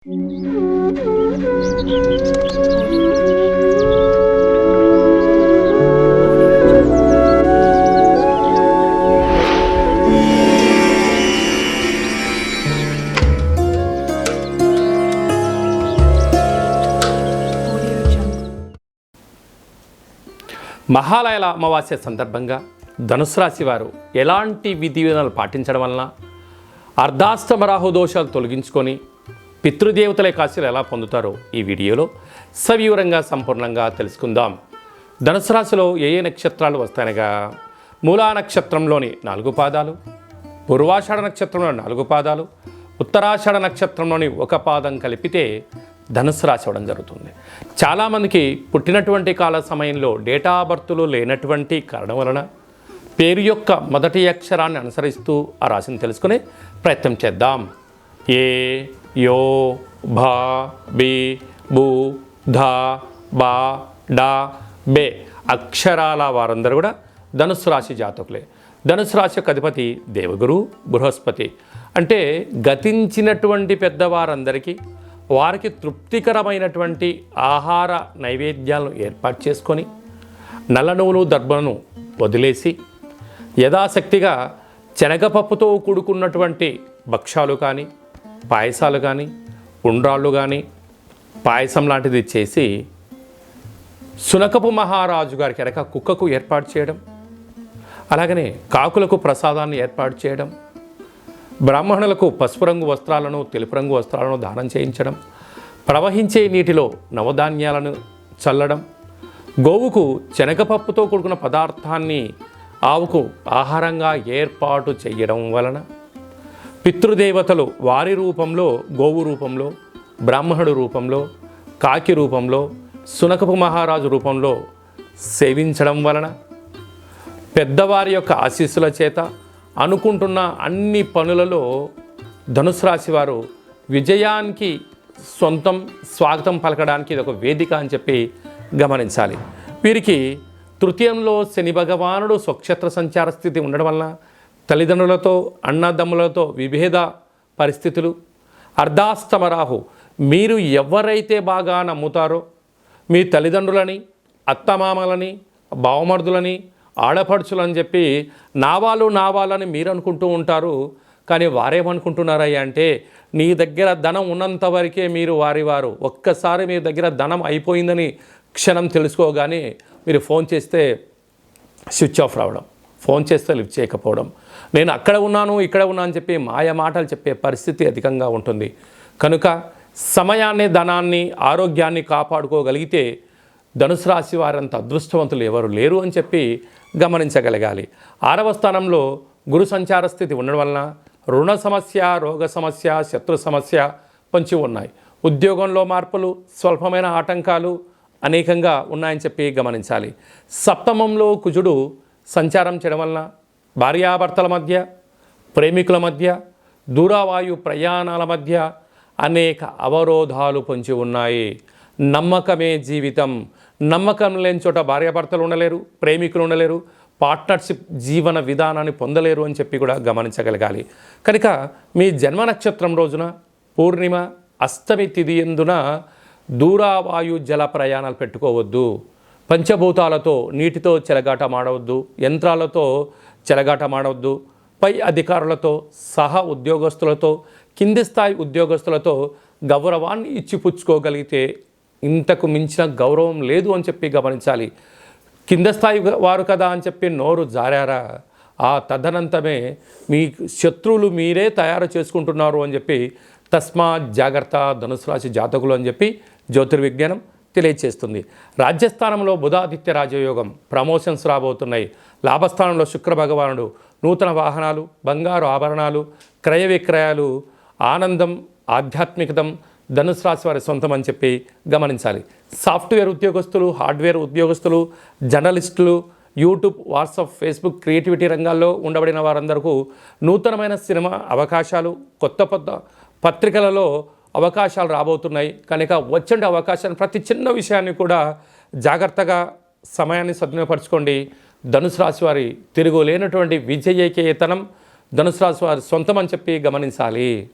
మహాలయాల అమావాస్య సందర్భంగా ధనుసు రాశి వారు ఎలాంటి విధి విధానాలు పాటించడం వలన అర్ధాష్టమ రాహు దోషాలు తొలగించుకొని పితృదేవతల కాశీలు ఎలా పొందుతారో ఈ వీడియోలో సవివరంగా సంపూర్ణంగా తెలుసుకుందాం. ధనుసు రాశిలో ఏ ఏ నక్షత్రాలు వస్తాయనగా మూలా నక్షత్రంలోని నాలుగు పాదాలు పూర్వాషాఢ నక్షత్రంలో నాలుగు పాదాలు ఉత్తరాషాఢ నక్షత్రంలోని ఒక పాదం కలిపితే ధనుసు రాశి అవ్వడం జరుగుతుంది. చాలామందికి పుట్టినటువంటి కాల సమయంలో డేటా బర్త్లు లేనటువంటి కారణం వలన పేరు యొక్క మొదటి అక్షరాన్ని అనుసరిస్తూ ఆ రాశిని తెలుసుకునే ప్రయత్నం చేద్దాం. ఏ యో భా బి బు ధ బా డా బే అక్షరాల వారందరూ కూడా ధనుసు రాశి జాతకులే. ధనుసు రాశి యొక్క అధిపతి దేవగురు బృహస్పతి. అంటే గతించినటువంటి పెద్దవారందరికీ వారికి తృప్తికరమైనటువంటి ఆహార నైవేద్యాలను ఏర్పాటు చేసుకొని నల్ల నువ్వులు దర్భను వదిలేసి యథాశక్తిగా శనగపప్పుతో కూడుకున్నటువంటి భక్ష్యాలు కానీ పాయసాలు కానీ ఉండ్రాళ్ళు కానీ పాయసం లాంటిది చేసి సునకపు మహారాజు గారికి వెనక కుక్కకు ఏర్పాటు చేయడం అలాగనే కాకులకు ప్రసాదాన్ని ఏర్పాటు చేయడం బ్రాహ్మణులకు పసుపు రంగు వస్త్రాలను తెలుపు రంగు వస్త్రాలను దానం చేయించడం ప్రవహించే నీటిలో నవధాన్యాలను చల్లడం గోవుకు శనగపప్పుతో కూడుకున్న పదార్థాన్ని ఆవుకు ఆహారంగా ఏర్పాటు చేయడం వలన పితృదేవతలు వారి రూపంలో గోవు రూపంలో బ్రాహ్మణుడు రూపంలో కాకి రూపంలో సునకపు మహారాజు రూపంలో సేవించడం వలన పెద్దవారి యొక్క ఆశీస్సుల చేత అనుకుంటున్న అన్ని పనులలో ధనుసు రాశి వారు విజయానికి సొంతం స్వాగతం పలకడానికి ఇది ఒక వేదిక అని చెప్పి గమనించాలి. వీరికి తృతీయంలో శని భగవానుడు స్వక్షేత్ర సంచార స్థితి ఉండడం వలన తల్లిదండ్రులతో అన్నదమ్ములతో విభేద పరిస్థితులు. అర్ధాస్తమరాహు మీరు ఎవరైతే బాగా నమ్ముతారో మీ తల్లిదండ్రులని అత్తమామలని బావమర్దులని ఆడపడుచులని చెప్పి నావాలు నావాలని మీరు అనుకుంటూ ఉంటారు. కానీ వారేమనుకుంటున్నారయ్యా అంటే నీ దగ్గర ధనం ఉన్నంత వరకే మీరు వారి వారు ఒక్కసారి మీ దగ్గర ధనం అయిపోయిందని క్షణం తెలుసుకోగానే మీరు ఫోన్ చేస్తే స్విచ్ ఆఫ్ రావడం. ఫోన్ చేస్తే లిఫ్ట్ చేయకపోవడం. నేను అక్కడ ఉన్నాను ఇక్కడ ఉన్నాను అని చెప్పి మాయ మాటలు చెప్పే పరిస్థితి అధికంగా ఉంటుంది. కనుక సమయాన్ని ధనాన్ని ఆరోగ్యాన్ని కాపాడుకోగలిగితే ధనుసు రాశి వారంత అదృష్టవంతులు ఎవరు లేరు అని చెప్పి గమనించగలగాలి. ఆరవ స్థానంలో గురు సంచార స్థితి ఉండడం వలన రుణ సమస్య రోగ సమస్య శత్రు సమస్య పొంచి ఉన్నాయి. ఉద్యోగంలో మార్పులు స్వల్పమైన ఆటంకాలు అనేకంగా ఉన్నాయని చెప్పి గమనించాలి. సప్తమంలో కుజుడు సంచారం చేయడం వలన భార్యాభర్తల మధ్య ప్రేమికుల మధ్య దూరవాయు ప్రయాణాల మధ్య అనేక అవరోధాలు పొంచి ఉన్నాయి. నమ్మకమే జీవితం. నమ్మకం లేని చోట భార్యాభర్తలు ఉండలేరు ప్రేమికులు ఉండలేరు పార్ట్నర్షిప్ జీవన విధానాన్ని పొందలేరు అని చెప్పి కూడా గమనించగలగాలి. కనుక మీ జన్మ నక్షత్రం రోజున పూర్ణిమ అష్టమి తిథి ఎందున దూరావాయు జల ప్రయాణాలు పెట్టుకోవద్దు. పంచభూతాలతో నీటితో చెలగాట మాడవద్దు యంత్రాలతో చెలగాట మాడవద్దు పై అధికారులతో సహా ఉద్యోగస్తులతో కింది స్థాయి ఉద్యోగస్తులతో గౌరవాన్ని ఇచ్చిపుచ్చుకోగలిగితే ఇంతకు మించిన గౌరవం లేదు అని చెప్పి గమనించాలి. కింద స్థాయి వారు కదా అని చెప్పి నోరు జారారా? ఆ తదనంతమే మీ శత్రువులు మీరే తయారు చేసుకుంటున్నారు అని చెప్పి తస్మా జాగ్రత్త ధనుసు రాశి జాతకులు అని చెప్పి జ్యోతిర్విజ్ఞానం తెలియజేస్తుంది రాజ్యస్థానంలో బుధాదిత్య రాజయోగం ప్రమోషన్స్ రాబోతున్నాయి. లాభస్థానంలో శుక్ర భగవానుడు నూతన వాహనాలు బంగారు ఆభరణాలు క్రయ విక్రయాలు ఆనందం ఆధ్యాత్మికతం ధనుసు రాశి వారి సొంతం అని చెప్పి గమనించాలి. సాఫ్ట్వేర్ ఉద్యోగస్తులు హార్డ్వేర్ ఉద్యోగస్తులు జర్నలిస్టులు యూట్యూబ్ వాట్సాప్ ఫేస్బుక్ క్రియేటివిటీ రంగాల్లో ఉండబడిన వారందరకు నూతనమైన సినిమా అవకాశాలు కొత్త కొత్త పత్రికలలో అవకాశాలు రాబోతున్నాయి. కనుక వచ్చండి అవకాశాన్ని. ప్రతి చిన్న విషయాన్ని కూడా జాగ్రత్తగా సమయాన్ని సద్వినియోగపరచుకోండి. ధనుసు రాశి వారి తిరుగులేనటువంటి విజయకేతనం ధనుసు రాశి వారి సొంతం అని చెప్పి గమనించాలి.